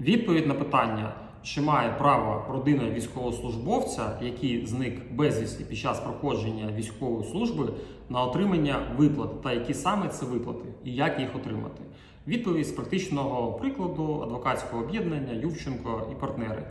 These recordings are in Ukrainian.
Відповідь на питання, чи має право родина військовослужбовця, який зник безвісті під час проходження військової служби, на отримання виплат, та які саме це виплати, і як їх отримати. Відповідь з практичного прикладу адвокатського об'єднання Ювченко і партнери.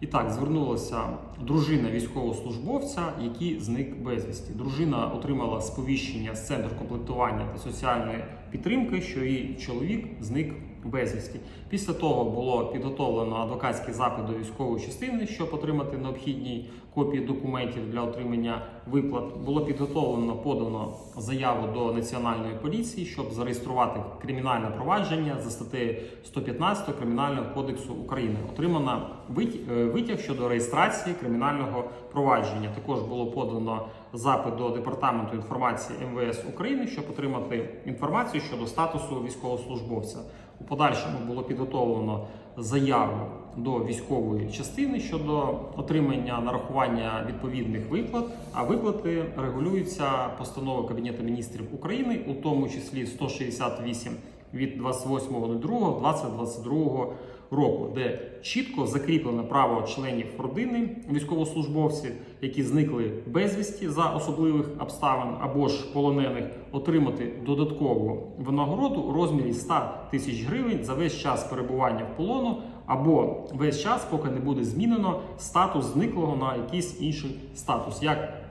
І так, звернулася дружина військовослужбовця, який зник безвісті. Дружина отримала сповіщення з центру комплектування та соціальної підтримки, що її чоловік зник безвісті. Pісля того було підготовлено адвокатський запит до військової частини, щоб отримати необхідні копії документів для отримання виплат. Було підготовлено подано заяву до національної поліції, щоб зареєструвати кримінальне провадження за статтею 115 Кримінального кодексу України. Отримано е, витяг щодо реєстрації кримінального провадження. Також було подано запит до департаменту інформації МВС України, щоб отримати інформацію щодо статусу військовослужбовця. У подальшому було підготовлено заяву до військової частини щодо отримання нарахування відповідних виплат. А виплати регулюються постановою Кабінету міністрів України, у тому числі 168 від 28.02.2022 року, де чітко закріплено право членів родини військовослужбовців, які зникли безвісті за особливих обставин або ж полонених, отримати додаткову винагороду у розмірі 100 тисяч гривень за весь час перебування в полону або весь час, поки не буде змінено статус зниклого на якийсь інший статус. Як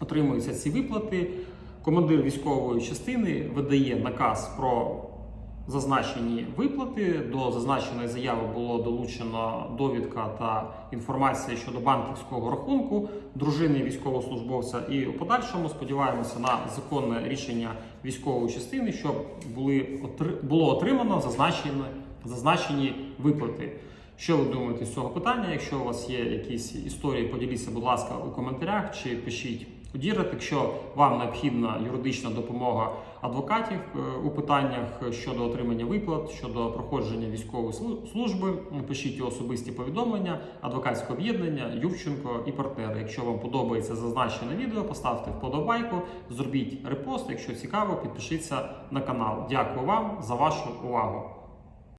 отримуються ці виплати? Командир військової частини видає наказ про зазначені виплати. До зазначеної заяви було долучено довідка та інформація щодо банківського рахунку дружини військовослужбовця. І у подальшому сподіваємося на законне рішення військової частини, щоб були було отримано зазначені, зазначені виплати. Що ви думаєте з цього питання? Якщо у вас є якісь історії, поділіться, будь ласка, у коментарях чи пишіть у Якщо вам необхідна юридична допомога адвокатів е, у питаннях щодо отримання виплат, щодо проходження військової служби, пишіть особисті повідомлення, адвокатське об'єднання, Ювченко і партнери. Якщо вам подобається зазначене відео, поставте вподобайку, зробіть репост. Якщо цікаво, підпишіться на канал. Дякую вам за вашу увагу.